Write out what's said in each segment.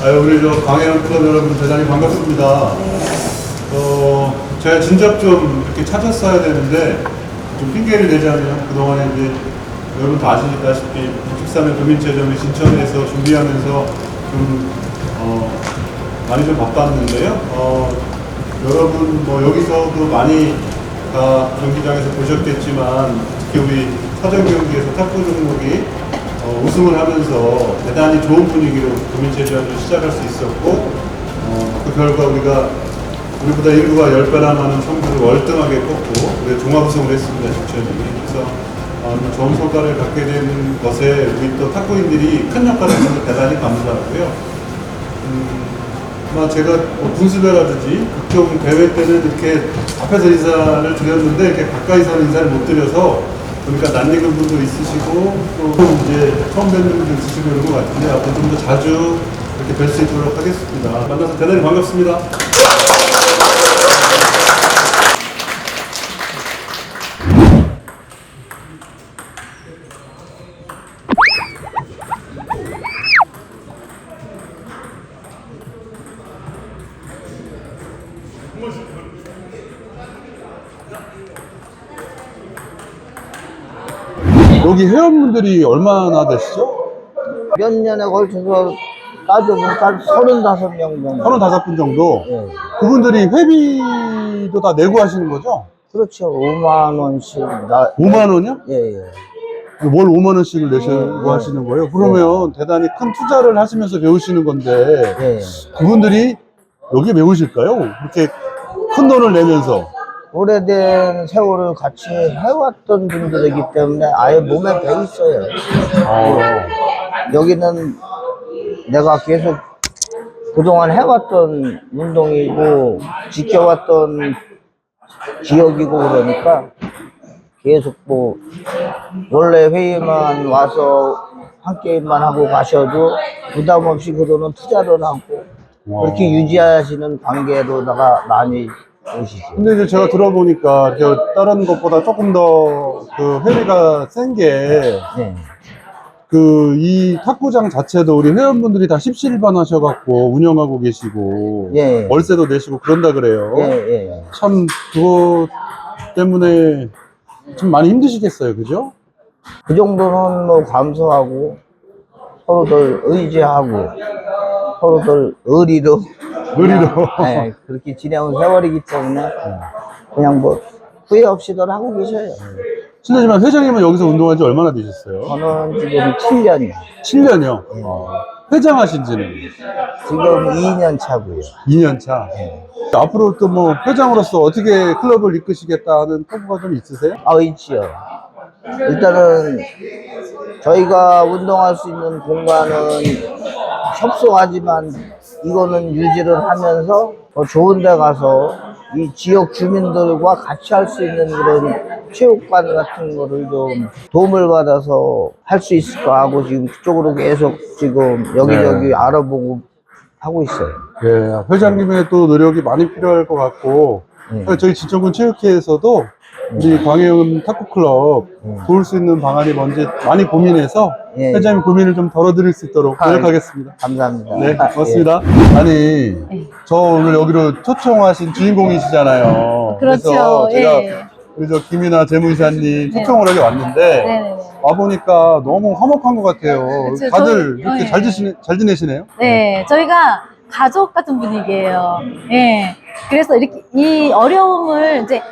아유, 우리 저 강혜원 클럽 여러분 대단히 반갑습니다. 어, 제가 진작 좀 이렇게 찾았어야 되는데 좀 핑계를 대자면 그동안에 이제 여러분 다 아시다시피 63회 도민체전에 신청해서 준비하면서 좀 어, 많이 좀 바빴는데요. 어, 여러분 뭐 여기서도 많이 다 경기장에서 보셨겠지만 특히 우리 사전 경기에서 탁구 종목이 어, 우승을 하면서 대단히 좋은 분위기로 도민체전을 시작할 수 있었고 어, 그 결과 우리가 우리보다 인구가 10배나 많은 청주를 월등하게 꺾고 우리 종합 우승을 했습니다. 직전이. 그래서 어, 좋은 성과를 갖게 된 것에 우리 또 탁구인들이 큰 역할을 해서 대단히 감사하고요. 음, 뭐 제가 뭐 분수배라든지 각종 대회 때는 이렇게 앞에서 인사를 드렸는데 이렇게 가까이서는 인사를 못 드려서 보니까 낯익은 분도 있으시고 또 이제 처음 뵙는 분도 있으시고 이런 것 같은데 앞으로 좀 더 자주 이렇게 뵐 수 있도록 하겠습니다. 만나서 대단히 반갑습니다. 여기 회원분들이 얼마나 되시죠? 몇 년에 걸쳐서 따져보면 한 35명 정도. 35분 정도. 예. 그분들이 회비도 다 내고 하시는 거죠? 그렇죠. 5만 원씩. 나, 5만 원이요? 예, 예. 월 5만 원씩을 내시고 네. 하시는 거예요? 그러면 대단히 큰 투자를 하시면서 배우시는 건데 예. 그분들이 여기 배우실까요? 그렇게 큰 돈을 내면서 오래된 세월을 같이 해왔던 분들이기 때문에 아예 몸에 배 있어요. 여기는 내가 계속 그동안 해왔던 운동이고 지켜왔던 지역이고 그러니까 계속 뭐 원래 회의만 와서 한 게임만 하고 가셔도 부담 없이 그 돈은 투자를 하고 그렇게 유지하시는 관계로다가 많이. 근데 이제 제가 들어보니까 저 다른 것보다 조금 더 그 회비가 센게 네. 그이 탁구장 자체도 우리 회원분들이 다 십시일반 하셔갖고 운영하고 계시고 예. 월세도 내시고 그런다 그래요. 예, 예. 참 그거 때문에 좀 많이 힘드시겠어요, 그죠? 그 정도는 뭐 감수하고 서로들 의지하고 서로들 의리로 의리로. 네, 그렇게 지내온 세월이기 때문에 그냥 뭐 후회 없이들 하고 계셔요. 실례지만 회장님은 여기서 운동한 지 얼마나 되셨어요? 저는 지금 7년이요. 7년이요. 회장 하신 지는 지금 2년 차고요. 2년 차. 앞으로 또 뭐 회장으로서 어떻게 클럽을 이끄시겠다는 포부가 좀 있으세요? 아, 있지요. 일단은 저희가 운동할 수 있는 공간은 협소하지만 이거는 유지를 하면서 더 좋은 데 가서 이 지역 주민들과 같이 할 수 있는 그런 체육관 같은 거를 좀 도움을 받아서 할 수 있을까 하고 지금 그쪽으로 계속 지금 여기저기 네. 알아보고 하고 있어요. 예, 회장님의 또 노력이 많이 필요할 것 같고, 네. 저희 진천군 체육회에서도 우리 광해운 탁구클럽 도울 수 있는 방안이 뭔지 많이 고민해서 예. 회장님 고민을 좀 덜어드릴 수 있도록 아, 노력하겠습니다. 감사합니다. 네, 아, 고맙습니다. 아니, 저 오늘 여기로 초청하신 주인공이시잖아요. 그렇죠. 그래서 제가 예. 우리 저 김이나 재무이사님 초청을 하기 왔는데, 네네네. 와보니까 너무 화목한 것 같아요. 그쵸, 다들 저희- 이렇게 어, 잘, 예. 지내, 잘 지내시네요? 네, 저희가 가족 같은 분위기예요. 예. 그래서 이렇게 이 어려움을 이제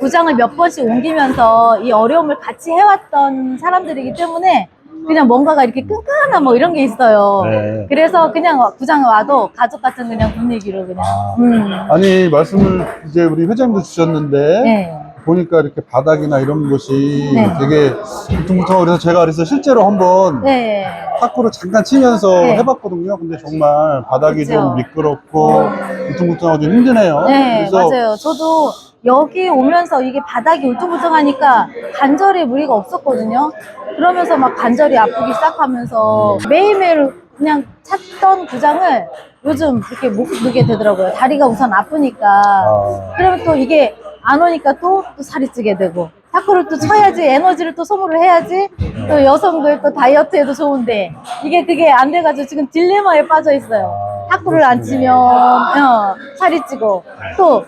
구장을 몇 번씩 옮기면서 이 어려움을 같이 해왔던 사람들이기 때문에 그냥 뭔가가 이렇게 끈끈한 뭐 이런 게 있어요. 네. 그래서 그냥 구장에 와도 가족 같은 그냥 분위기로 그냥. 아. 음. 아니, 말씀을 이제 우리 회장도 주셨는데, 네. 보니까 이렇게 바닥이나 이런 곳이 네. 되게 울퉁불퉁하고 그래서 제가 그래서 실제로 한번 네. 탁구를 잠깐 치면서 네. 해봤거든요. 근데 정말 바닥이 그쵸. 좀 미끄럽고 울퉁불퉁하고 좀 힘드네요. 네, 그래서 맞아요. 저도 여기 오면서 이게 바닥이 울퉁불퉁하니까 관절에 무리가 없었거든요. 그러면서 막 관절이 아프기 시작하면서 매일매일 그냥 찾던 구장을 요즘 이렇게 못 두게 되더라고요. 다리가 우선 아프니까. 아, 그러면 또 이게 안 오니까 또, 또 살이 찌게 되고. 탁구를 또 쳐야지 에너지를 또 소모를 해야지 또 여성들 또 다이어트에도 좋은데 이게 그게 안 돼가지고 지금 딜레마에 빠져 있어요. 탁구를 안 치면 어, 살이 찌고 또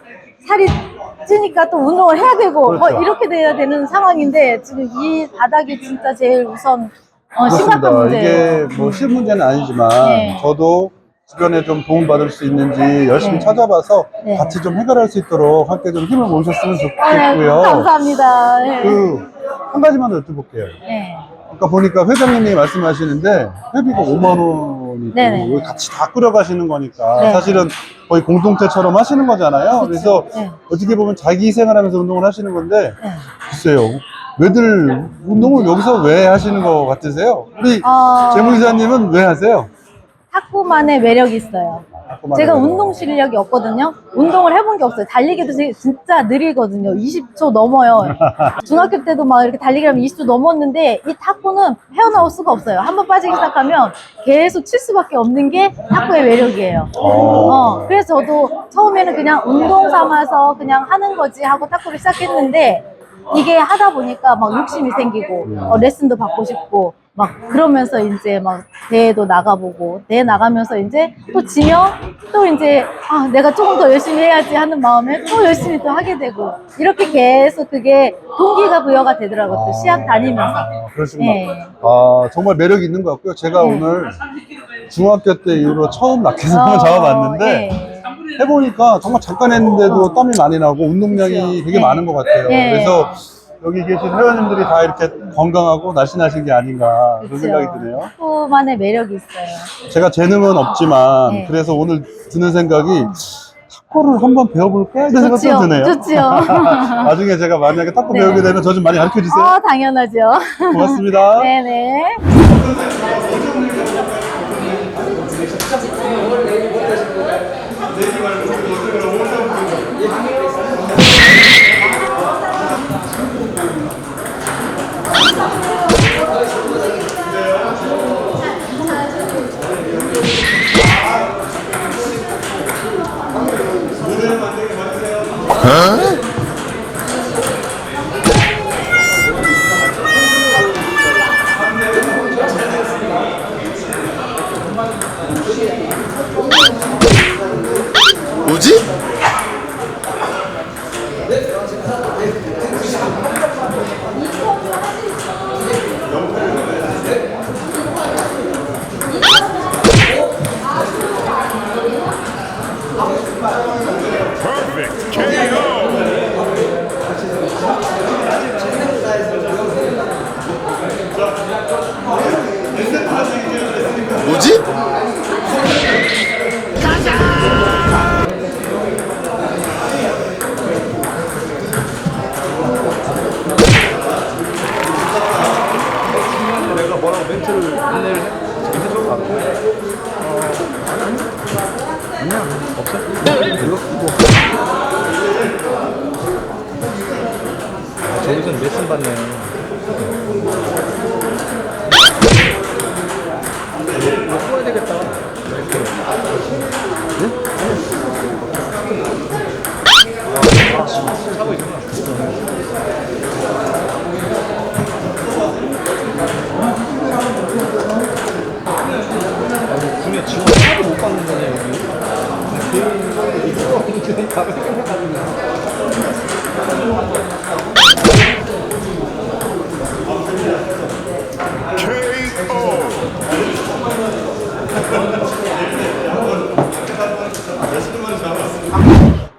살이 찌니까 또 운동을 해야 되고 뭐 그렇죠. 이렇게 돼야 되는 상황인데 지금 이 바닥이 진짜 제일 우선 어, 심각한. 문제예요. 이게 뭐 쉬운 문제는 아니지만 네. 저도 주변에 좀 도움받을 수 있는지 열심히 네. 찾아봐서 네. 같이 좀 해결할 수 있도록 함께 좀 힘을 모으셨으면 아, 네, 좋겠고요. 감사합니다. 네. 그 한 가지만 더 여쭤볼게요. 네. 아까 보니까 회장님이 말씀하시는데 회비가 5만 원이고 네네. 이거 같이 다 끌어가시는 거니까 네. 사실은 거의 공동체처럼 하시는 거잖아요. 그래서 네. 어떻게 보면 자기 생활하면서 운동을 하시는 건데 네. 글쎄요. 왜들 운동을 여기서 왜 하시는 것 같으세요? 우리 어, 재무이사님은 왜 하세요? 탁구만의 매력이 있어요. 제가 운동 실력이 없거든요. 운동을 해본 게 없어요. 달리기도 제- 진짜 느리거든요. 20초 넘어요. 중학교 때도 막 이렇게 달리기 하면 20초 넘었는데 이 탁구는 헤어나올 수가 없어요. 한번 빠지기 시작하면 계속 칠 수밖에 없는 게 탁구의 매력이에요. 어, 그래서 저도 처음에는 그냥 운동 삼아서 그냥 하는 거지 하고 탁구를 시작했는데 이게 하다 보니까 막 욕심이 생기고 어, 레슨도 받고 싶고 막 그러면서 이제 막 대회도 나가보고 대회 나가면서 이제 또 지면 또 이제 아 내가 조금 더 열심히 해야지 하는 마음에 또 열심히 또 하게 되고 이렇게 계속 그게 동기가 부여가 되더라고요 또 시합 다니면서 그렇습니다. 네. 아, 정말 매력이 있는 것 같고요. 제가 네. 오늘 중학교 때 이후로 처음 라켓을 어, 잡아봤는데 예. 해보니까 정말 잠깐 했는데도 땀이 많이 나고 운동량이 그렇죠. 되게 네. 많은 것 같아요. 네. 그래서 여기 계신 회원님들이 다 이렇게 건강하고 날씬하신 게 아닌가 그런. 생각이 드네요. 탁구만의 매력이 있어요 제가 재능은 없지만 네. 그래서 오늘 드는 생각이 탁구를 한번 배워볼까 이런 생각도 좋지요 드네요. 좋지요 나중에 제가 만약에 탁구 네. 배우게 되면 저 좀 많이 가르쳐 주세요. 어 당연하죠 고맙습니다. 네네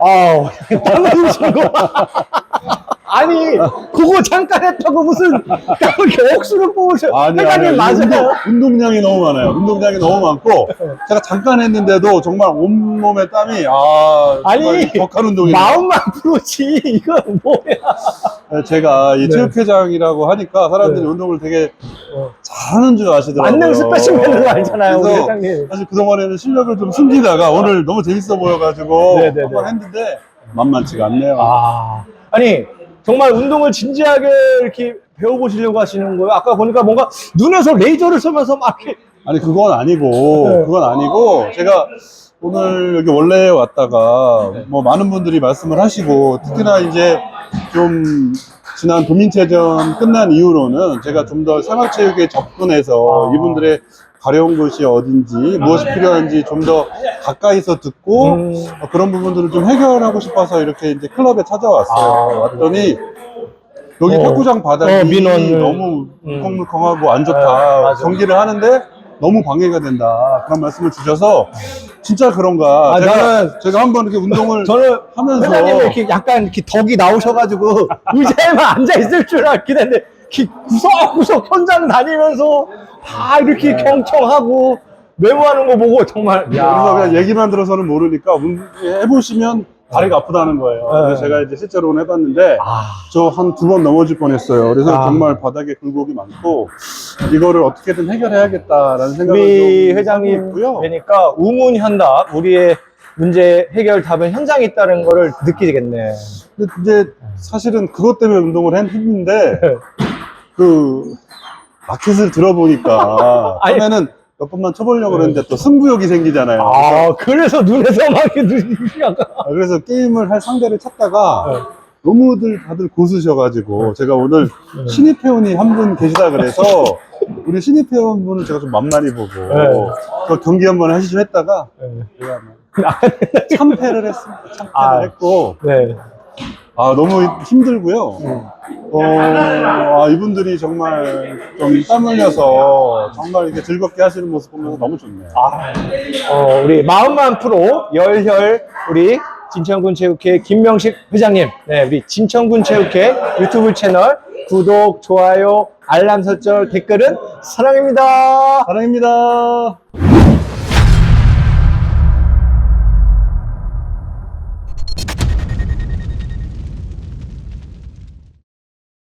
아우, 땀을 신고. 아니, 그거 잠깐 했다고 무슨, 이렇게 억수로 뽑으셔. 아니, 회장님 아니, 맞아요. 운동, 량이 너무 많아요. 운동량이 너무 많고, 제가 잠깐 했는데도 정말 온몸에 땀이, 아, 아니, 격한 운동이에요. 마음만 프로지. 이건 뭐야. 네, 제가 이 네. 체육회장이라고 하니까 사람들이 네. 운동을 되게 어. 잘하는 줄 아시더라고요. 만능 스페시맨으로 알잖아요, 그래서 회장님. 사실 그동안에는 실력을 좀 숨기다가 오늘 너무 재밌어 보여가지고 네, 네, 네. 한번 했는데 만만치가 않네요. 아, 아니, 정말 운동을 진지하게 이렇게 배워보시려고 하시는 거예요. 아까 보니까 뭔가 눈에서 레이저를 쏘면서 막 이렇게. 아니 그건 아니고 네. 그건 아니고 제가 오늘 여기 원래 왔다가 뭐 많은 분들이 말씀을 하시고 특히나 이제 좀 지난 도민체전 끝난 이후로는 제가 좀 더 생활체육에 접근해서 아. 이분들의 가려운 곳이 어딘지 무엇이 필요한지 좀 더 가까이서 듣고 음. 어, 그런 부분들을 좀 해결하고 싶어서 이렇게 이제 클럽에 찾아왔어요. 아, 왔더니 여기 어. 탁구장 바닥이 어, 민원을. 너무 음. 물컹물컹하고 안 좋다. 네, 맞아. 경기를 하는데 너무 방해가 된다. 그런 말씀을 주셔서 진짜 그런가. 아, 제가, 나는- 제가 한번 이렇게 운동을 저는 하면서 회장님 이렇게 약간 이렇게 덕이 나오셔가지고 의자에만 앉아 있을 줄 알긴 했는데 구석구석 현장 다니면서 다 이렇게 경청하고 메모하는 거 보고 정말 그래서 그냥 얘기만 들어서는 모르니까 운- 해보시면 다리가 아프다는 거예요. 그래서 네. 제가 이제 실제로는 해봤는데 아, 저 한 두 번 넘어질 뻔했어요. 그래서 아. 정말 바닥에 굴곡이 많고 이거를 어떻게든 해결해야겠다라는 생각을 우리 좀 회장님 있고요. 뵈니까 우문현답 우리의 문제 해결 답은 현장에 있다는 거를 느끼겠네. 근데 이제 사실은 그것 때문에 운동을 했- 했는데 그 마켓을 들어보니까 아니. 처음에는 몇 번만 쳐보려고 그랬는데 또 승부욕이 생기잖아요. 아, 그래서 눈에서 막 이렇게 눈이 약간 아, 그래서 게임을 할 상대를 찾다가 네. 너무들 다들 고수셔가지고 제가 오늘 신입 회원이 한 분 계시다 그래서 우리 신입 회원분을 제가 좀 만만히 보고 네. 그 경기 한번 하시죠 했다가 제가 막 참패를 했습니다. 참패를 아. 했고 네. 아 너무 힘들고요. 어, 아, 이분들이 정말 좀 땀 흘려서 정말 이렇게 즐겁게 하시는 모습 보면서 너무 좋네요. 아, 어, 우리 마음만 프로 열혈 우리 진천군 체육회 김명식 회장님, 네, 우리 진천군 체육회 유튜브 채널 구독, 좋아요, 알람 설정, 댓글은 사랑입니다. 사랑입니다.